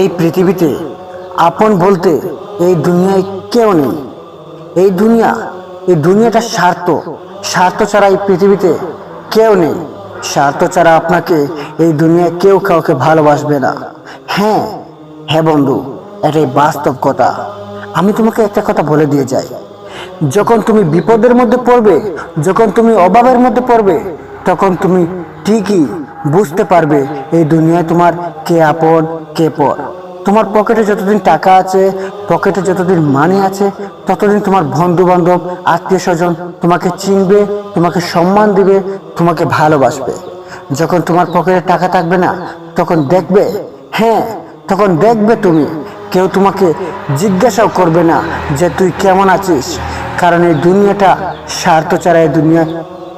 এই পৃথিবীতে আপন বলতে এই দুনিয়ায় কেউ নেই। এই দুনিয়া, এই দুনিয়াটা স্বার্থ। স্বার্থ ছাড়া এই পৃথিবীতে কেউ নেই। স্বার্থ ছাড়া আপনাকে এই দুনিয়ায় কেউ কাউকে ভালোবাসবে না। হ্যাঁ হ্যাঁ বন্ধু, এটাই বাস্তব কথা। আমি তোমাকে একটা কথা বলে দিয়ে যাই। যখন তুমি বিপদের মধ্যে পড়বে, যখন তুমি অভাবের মধ্যে পড়বে, তখন তুমি ঠিকই বুঝতে পারবে এই দুনিয়ায় তোমার কে আপন, কে পর। তোমার পকেটে যতদিন টাকা আছে, পকেটে যতদিন মানি আছে, ততদিন তোমার বন্ধু বান্ধব আত্মীয় স্বজন তোমাকে চিনবে, তোমাকে সম্মান দিবে, তোমাকে ভালোবাসবে। যখন তোমার পকেটে টাকা থাকবে না, তখন দেখবে হ্যাঁ তখন দেখবে তুমি। কেউ তোমাকে জিজ্ঞাসাও করবে না যে তুই কেমন আছিস। কারণ এই দুনিয়াটা স্বার্থ ছাড়া এই দুনিয়া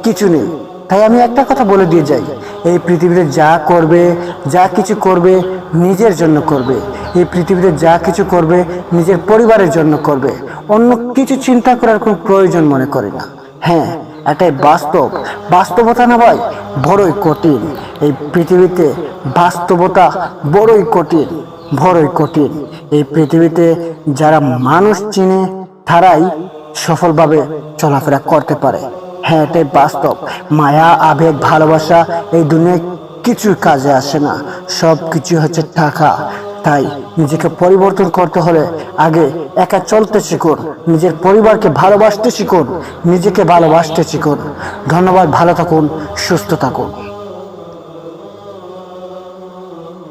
কিছু নেই। তাই আমি একটা কথা বলে দিয়ে যাই। এই পৃথিবীতে যা করবে, যা কিছু করবে, নিজের জন্য করবে। এই পৃথিবীতে যা কিছু করবে, নিজের পরিবারের জন্য করবে। অন্য কিছু চিন্তা করার কোনো প্রয়োজন মনে করে না। হ্যাঁ এটাই বাস্তব। বাস্তবতা না ভাই, বড়ই কঠিন। এই পৃথিবীতে বাস্তবতা বড়ই কঠিন বড়ই কঠিন। এই পৃথিবীতে যারা মানুষ চিনে, তারাই সফলভাবে চলাফেরা করতে পারে। হ্যাঁ এটাই বাস্তব। মায়া, আবেগ, ভালোবাসা, এই দুনিয়ায় কিছুই কাজে আসে না। সব কিছু হচ্ছে টাকা। তাই নিজেকে পরিবর্তন করতে হলে আগে একা চলতে শিখুন, নিজের পরিবারকে ভালোবাসতে শিখুন, নিজেকে ভালোবাসতে শিখুন। ধন্যবাদ, ভালো থাকুন, সুস্থ থাকুন।